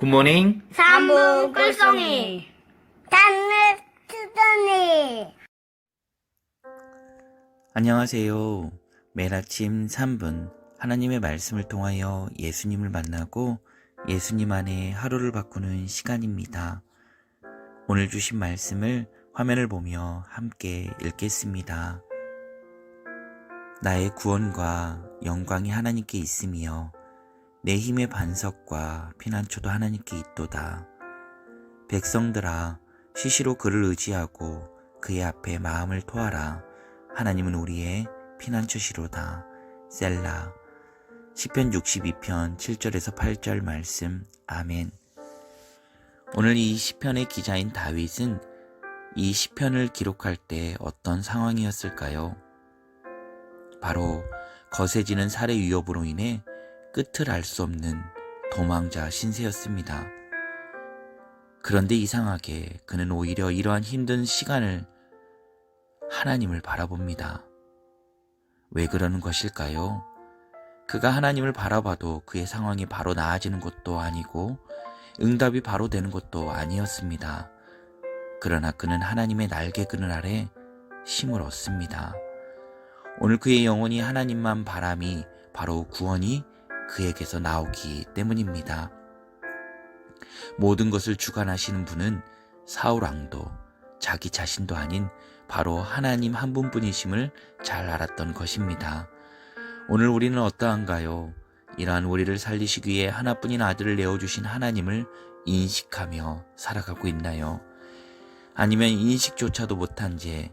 굿모닝. 삼부 꿀송이 단을 투더니 안녕하세요. 매일 아침 3분 하나님의 말씀을 통하여 예수님을 만나고 예수님 안에 하루를 바꾸는 시간입니다. 오늘 주신 말씀을 화면을 보며 함께 읽겠습니다. 나의 구원과 영광이 하나님께 있으며 내 힘의 반석과 피난처도 하나님께 있도다. 백성들아 시시로 그를 의지하고 그의 앞에 마음을 토하라. 하나님은 우리의 피난처시로다. 셀라. 시편 62편 7절에서 8절 말씀. 아멘. 오늘 이 시편의 기자인 다윗은 이 시편을 기록할 때 어떤 상황이었을까요? 바로 거세지는 살해 위협으로 인해 끝을 알 수 없는 도망자 신세였습니다. 그런데 이상하게 그는 오히려 이러한 힘든 시간을 하나님을 바라봅니다. 왜 그러는 것일까요? 그가 하나님을 바라봐도 그의 상황이 바로 나아지는 것도 아니고 응답이 바로 되는 것도 아니었습니다. 그러나 그는 하나님의 날개 그늘 아래 힘을 얻습니다. 오늘 그의 영혼이 하나님만 바람이 바로 구원이 그에게서 나오기 때문입니다. 모든 것을 주관하시는 분은 사울왕도 자기 자신도 아닌 바로 하나님 한 분뿐이심을 잘 알았던 것입니다. 오늘 우리는 어떠한가요? 이러한 우리를 살리시기 위해 하나뿐인 아들을 내어주신 하나님을 인식하며 살아가고 있나요? 아니면 인식조차도 못한 채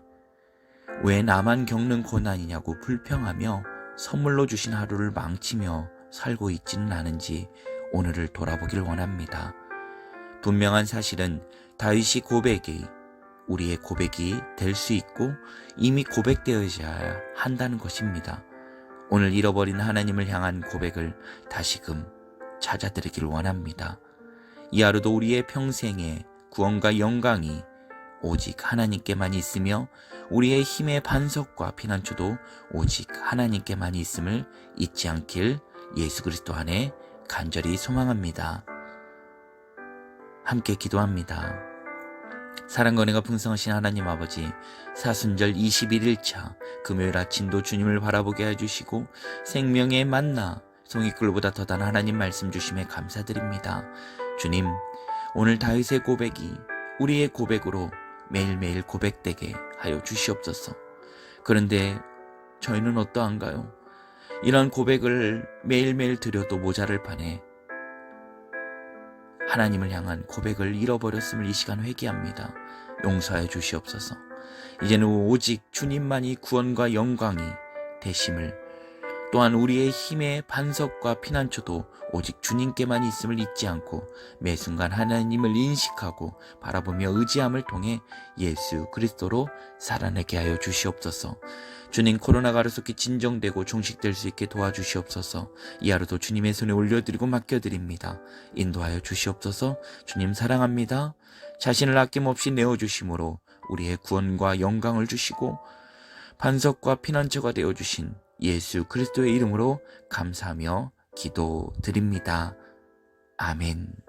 왜 나만 겪는 고난이냐고 불평하며 선물로 주신 하루를 망치며 살고 있지는 않은지 오늘을 돌아보길 원합니다. 분명한 사실은 다윗이 고백이 우리의 고백이 될 수 있고 이미 고백되어야 한다는 것입니다. 오늘 잃어버린 하나님을 향한 고백을 다시금 찾아드리길 원합니다. 이 하루도 우리의 평생에 구원과 영광이 오직 하나님께만 있으며 우리의 힘의 반석과 피난처도 오직 하나님께만 있음을 잊지 않길 예수 그리스도 안에 간절히 소망합니다. 함께 기도합니다. 사랑과 은혜가 풍성하신 하나님 아버지 사순절 21일차 금요일 아침도 주님을 바라보게 해주시고 생명의 만나 송이꿀보다 더단 하나님 말씀 주심에 감사드립니다. 주님 오늘 다윗의 고백이 우리의 고백으로 매일매일 고백되게 하여 주시옵소서. 그런데 저희는 어떠한가요? 이런 고백을 매일매일 드려도 모자를 판에 하나님을 향한 고백을 잃어버렸음을 이 시간 회개합니다. 용서하여 주시옵소서. 이제는 오직 주님만이 구원과 영광이 되심을 또한 우리의 힘의 반석과 피난처도 오직 주님께만 있음을 잊지 않고 매 순간 하나님을 인식하고 바라보며 의지함을 통해 예수 그리스도로 살아내게 하여 주시옵소서. 주님 코로나 가로속히 진정되고 종식될 수 있게 도와주시옵소서. 이 하루도 주님의 손에 올려드리고 맡겨드립니다. 인도하여 주시옵소서. 주님 사랑합니다. 자신을 아낌없이 내어주심으로 우리의 구원과 영광을 주시고 반석과 피난처가 되어주신 예수 그리스도의 이름으로 감사하며 기도드립니다. 아멘.